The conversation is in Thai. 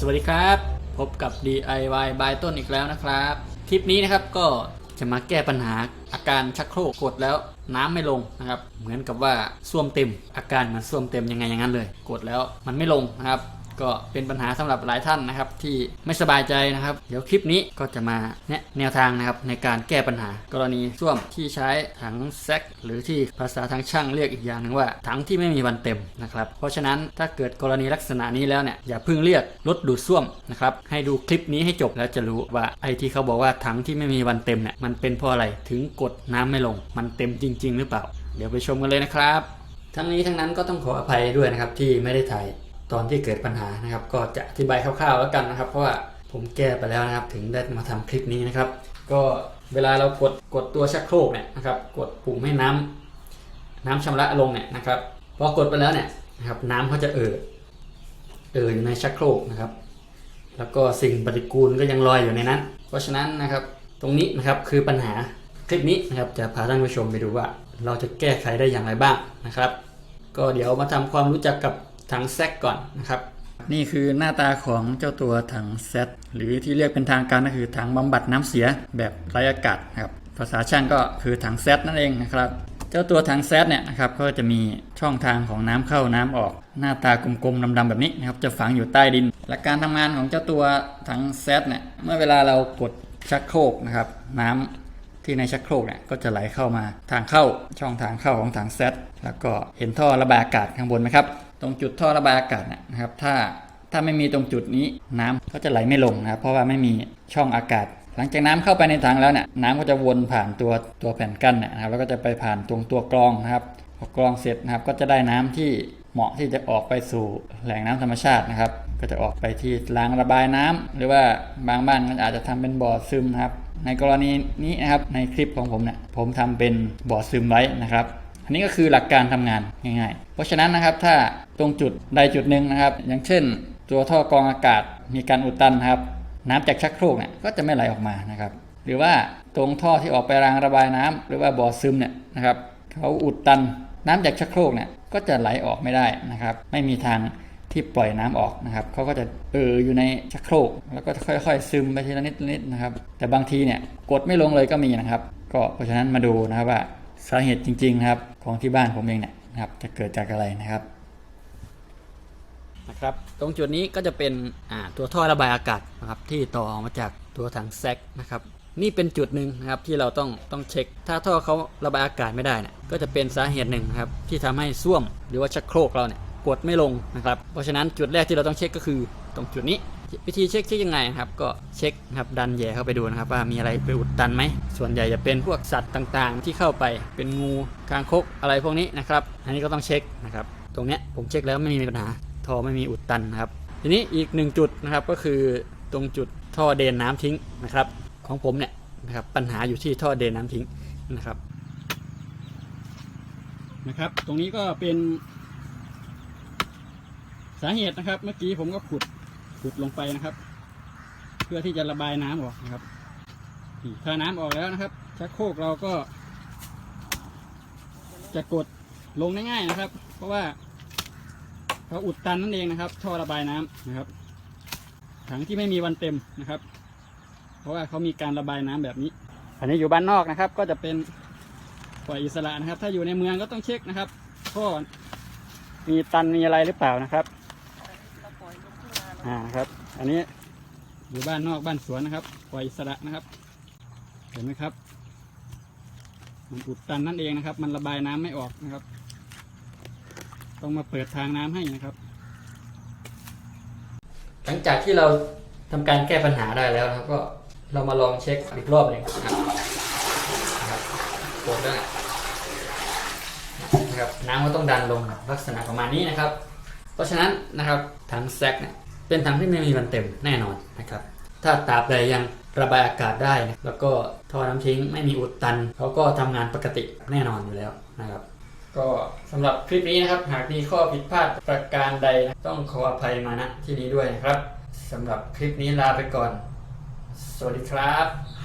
สวัสดีครับ พบกับ DIY บายต้นอีกแล้วนะครับ คลิปนี้นะครับก็จะมาแก้ปัญหาอาการชักโครกกดแล้วน้ำไม่ลงนะครับ เหมือนกับว่าส้วมเต็ม อาการมันส้วมเต็มยังไงอย่างนั้นเลย กดแล้วมันไม่ลงนะครับ ก็เป็นปัญหาสำหรับหลายท่านนะครับที่ไม่สบายใจนะครับ เดี๋ยวคลิปนี้ก็จะมาแนะแนวทางนะครับในการแก้ปัญหา กรณีส้วมที่ใช้ถังแซกหรือที่ภาษาทางช่างเรียกอีกอย่างหนึ่งว่าถังที่ไม่มีวันเต็มนะครับ เพราะฉะนั้นถ้าเกิดกรณีลักษณะนี้แล้วเนี่ยอย่าเพิ่งเรียกรถดูดส้วมนะครับให้ดูคลิปนี้ให้จบแล้วจะรู้ว่าไอ้ที่เขาบอกว่าถังที่ไม่มีวันเต็มเนี่ยมันเป็นเพราะอะไรถึงกดน้ำไม่ลง มันเต็มจริง ๆ หรือเปล่า เดี๋ยวไปชมกันเลยนะครับ ทั้งนี้ทั้งนั้นก็ต้องขออภัยด้วยนะครับที่ไม่ได้ถ่าย ตอนที่เกิดปัญหานะครับ ก็จะอธิบายคร่าวๆแล้วกันนะครับ เพราะว่าผมแก้ไปแล้วนะครับ ถึงได้มาทำคลิปนี้นะครับ ก็เวลาเรากดกดตัวชักโครกเนี่ยนะครับ กดปุ่มให้น้ำน้ำชำระลงเนี่ยนะครับพอกดไปแล้วเนี่ยนะครับน้ำเขาจะเอ่อเอ่ออยู่ในชักโครกนะครับ แล้วก็สิ่งปฏิกูลก็ยังลอยอยู่ในนั้น เพราะฉะนั้นนะครับตรงนี้นะครับคือปัญหาคลิปนี้นะครับจะพาท่านผู้ชมไปดูว่า เราจะแก้ไขได้อย่างไรบ้างนะครับ ก็เดี๋ยวมาทำความรู้จักกับ ถังแซกก่อนนะครับ นี่คือหน้าตาของเจ้าตัวถังแซดหรือที่เรียกเป็นทางการก็คือถังบำบัดน้ำเสียแบบไร้อากาศนะครับภาษาช่างก็คือถังแซดนั่นเองนะครับเจ้าตัวถังแซดเนี่ยนะครับก็จะมีช่องทางของน้ำเข้าน้ำออก หน้าตากลมๆดำๆแบบนี้นะครับจะฝังอยู่ใต้ดินและการทำงานของเจ้าตัวถังแซดเนี่ยเมื่อเวลาเรากดชักโครกนะครับน้ำที่ในชักโครกเนี่ยก็จะไหลเข้ามาทางเข้าช่องทางเข้าของถังแซดแล้วก็เห็นท่อระบายอากาศข้างบนไหมครับ ตรงจุดท่อระบายอากาศนะครับ ถ้าถ้าไม่มีตรงจุดนี้น้ำก็จะไหลไม่ลงนะครับเพราะว่าไม่มีช่องอากาศ หลังจากน้ำเข้าไปในถังแล้วเนี่ยน้ำก็จะวนผ่านตัวตัวแผ่นกั้นนะครับแล้วก็จะไปผ่านตรงตัวกรองนะครับพอกรองเสร็จนะครับก็จะได้น้ำที่เหมาะที่จะออกไปสู่แหล่งน้ำธรรมชาตินะครับ ก็จะออกไปที่รางระบายน้ำหรือว่าบางบ้านก็อาจจะทำเป็นบ่อซึมนะครับ ในกรณีนี้นะครับในคลิปของผมเนี่ยผมทำเป็นบ่อซึมไว้นะครับ อันนี้ก็คือหลักการทำงานง่าย ๆ เพราะฉะนั้นนะครับถ้าตรงจุดใดจุดหนึ่งนะครับ อย่างเช่น ตัวท่อกรองอากาศมีการอุดตันนะครับ น้ำจากชักโครกเนี่ยก็จะไม่ไหลออกมานะครับ หรือว่าตรงท่อที่ออกไปรางระบายน้ำหรือว่าบ่อซึมเนี่ยนะครับเขาอุดตันน้ำจากชักโครกเนี่ยก็จะไหลออกไม่ได้นะครับ ไม่มีทางที่ปล่อยน้ำออกนะครับเขาก็จะเอออยู่ในชักโครก แล้วก็ค่อย ๆ ซึมไปทีละนิดละนิดนะครับ แต่บางทีเนี่ยกดไม่ลงเลยก็มีนะครับ ก็เพราะฉะนั้นมาดูนะครับว่า สาเหตุจริงๆครับของที่บ้านผมเองเนี่ยนะครับจะเกิดจากอะไรนะครับนะครับตรงจุดนี้ก็จะเป็นอ่าตัวท่อระบายอากาศนะครับที่ต่อออกมาจากตัวถังแซกนะครับนี่เป็นจุดหนึ่งนะครับที่เราต้องต้องเช็ค ถ้าท่อเขาระบายอากาศไม่ได้เนี่ยก็จะเป็นสาเหตุหนึ่งครับที่ทำให้ส้วมหรือว่าชักโครกเราเนี่ยกดไม่ลงนะครับเพราะฉะนั้นจุดแรกที่เราต้องเช็คก็คือตรงจุดนี้ วิธีเช็คเช็คยังไงครับ ก็เช็คครับดันแย่เข้าไปดูนะครับ ว่ามีอะไรไปอุดตันไหม ส่วนใหญ่จะเป็นพวกสัตว์ต่างๆ ที่เข้าไปเป็นงูคางคกอะไรพวกนี้นะครับ อันนี้ก็ต้องเช็คนะครับ ตรงเนี้ยผมเช็คแล้วไม่มีปัญหาท่อไม่มีอุดตันนะครับ ทีนี้อีกหนึ่งจุดนะครับก็คือตรงจุดท่อเดนน้ำทิ้งนะครับ ของผมเนี่ยนะครับปัญหาอยู่ที่ท่อเดนน้ำทิ้งนะครับนะครับ ตรงนี้ก็เป็นสาเหตุนะครับ เมื่อกี้ผมก็ขุด ขุดลงไปนะครับ เพื่อที่จะระบายน้ำออกนะครับถ้าน้ำออกแล้วนะครับ ชักโครกเราก็ จะกดลงได้ง่ายนะครับ เพราะว่าเขาอุดตันนั่นเองนะครับ ท่อระบายน้ำนะครับ ถังที่ไม่มีวันเต็มนะครับ เพราะว่าเขามีการระบายน้ำแบบนี้ อันนี้อยู่บ้านนอกนะครับ ก็จะเป็นปล่อยอิสระนะครับ ถ้าอยู่ในเมืองก็ต้องเช็คนะครับท่อมีตันมีอะไรหรือเปล่านะครับ อ่าครับ อันนี้อยู่บ้านนอกบ้านสวนนะครับปล่อยอิสระนะครับ เห็นไหมครับ มันอุดตันนั่นเองนะครับ มันระบายน้ำไม่ออกนะครับ ต้องมาเปิดทางน้ำให้นะครับ หลังจากที่เราทำการแก้ปัญหาได้แล้วนะครับ ก็เรามาลองเช็คอีกรอบหนึ่งนะครับนะครับกดด้วยนะครับ น้ำก็ต้องดันลงลักษณะประมาณนี้นะครับ เพราะฉะนั้นนะครับถังแซกเนี่ย เป็นถังที่ไม่มีวันเต็มแน่นอนนะครับ ถ้าตราบใดยังระบายอากาศได้นะแล้วก็ท่อน้ำทิ้งไม่มีอุดตันเขาก็ทำงานปกติแน่นอนอยู่แล้วนะครับ ก็สำหรับคลิปนี้นะครับ หากมีข้อผิดพลาดประการใดต้องขออภัยมาณที่นี้ด้วยนะครับสำหรับคลิปนี้ลาไปก่อน สวัสดีครับ